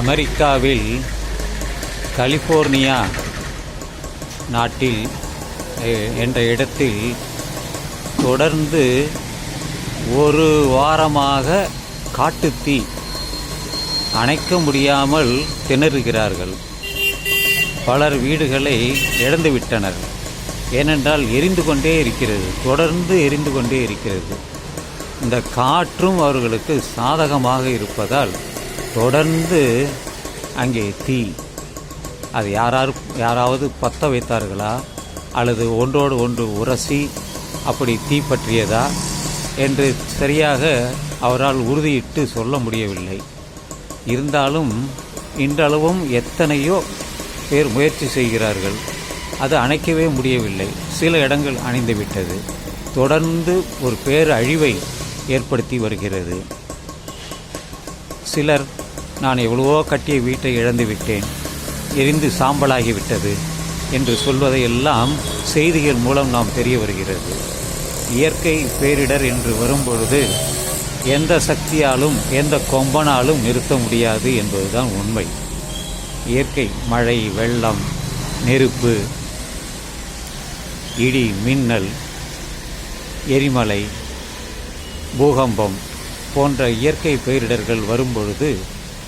அமெரிக்காவில் கலிஃபோர்னியா நாட்டில் என்ற இடத்தில் தொடர்ந்து ஒரு வாரமாக காட்டுத்தீ அணைக்க முடியாமல் திணறுகிறார்கள். பலர் வீடுகளை இழந்துவிட்டனர். ஏனென்றால் எரிந்து கொண்டே இருக்கிறது. தொடர்ந்து எரிந்து கொண்டே இருக்கிறது. இந்த காற்றும் அவர்களுக்கு சாதகமாக இருப்பதால் தொடர்ந்து அங்கே தீ. அது யாராரு யாராவது பற்ற வைத்தார்களா? அல்லது ஒன்றோடு ஒன்று உரசி அப்படி தீ பற்றியதா? என்று சரியாக அவரால் உறுதியிட்டு சொல்ல முடியவில்லை. இருந்தாலும் இன்றளவும் எத்தனையோ பேர் முயற்சி செய்கிறார்கள். அது அணைக்கவே முடியவில்லை. சில இடங்கள் அணிந்துவிட்டது. தொடர்ந்து ஒரு பேரழிவை ஏற்படுத்தி வருகிறது. சிலர் நான் எவ்வளவோ கட்டிய வீட்டை இழந்து விட்டேன். எரிந்து சாம்பலாகிவிட்டது என்று சொல்வதையெல்லாம் செய்திகள் மூலம் நாம் தெரிய வருகிறது. இயற்கை பேரிடர் என்று வரும்பொழுது எந்த சக்தியாலும் எந்த கொம்பனாலும் நிறுத்த முடியாது என்பதுதான் உண்மை. இயற்கை மழை வெள்ளம் நெருப்பு இடி மின்னல் எரிமலை பூகம்பம் போன்ற இயற்கை பேரிடர்கள் வரும்பொழுது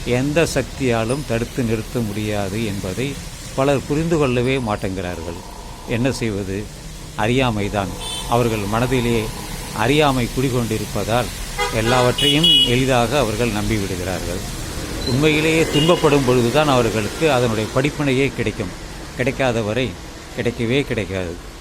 எந்த சக்தியாலும் தடுத்து நிறுத்த முடியாது என்பதை பலர் புரிந்து கொள்ளவே மாட்டேங்கிறார்கள். என்ன செய்வது? அறியாமைதான். அவர்கள் மனதிலே அறியாமை குடிகொண்டிருப்பதால் எல்லாவற்றையும் எளிதாக அவர்கள் நம்பிவிடுகிறார்கள். உண்மையிலேயே துன்பப்படும் பொழுதுதான் அவர்களுக்கு அதனுடைய படிப்பினையே கிடைக்கும். கிடைக்காத வரை கிடைக்கவே கிடைக்காது.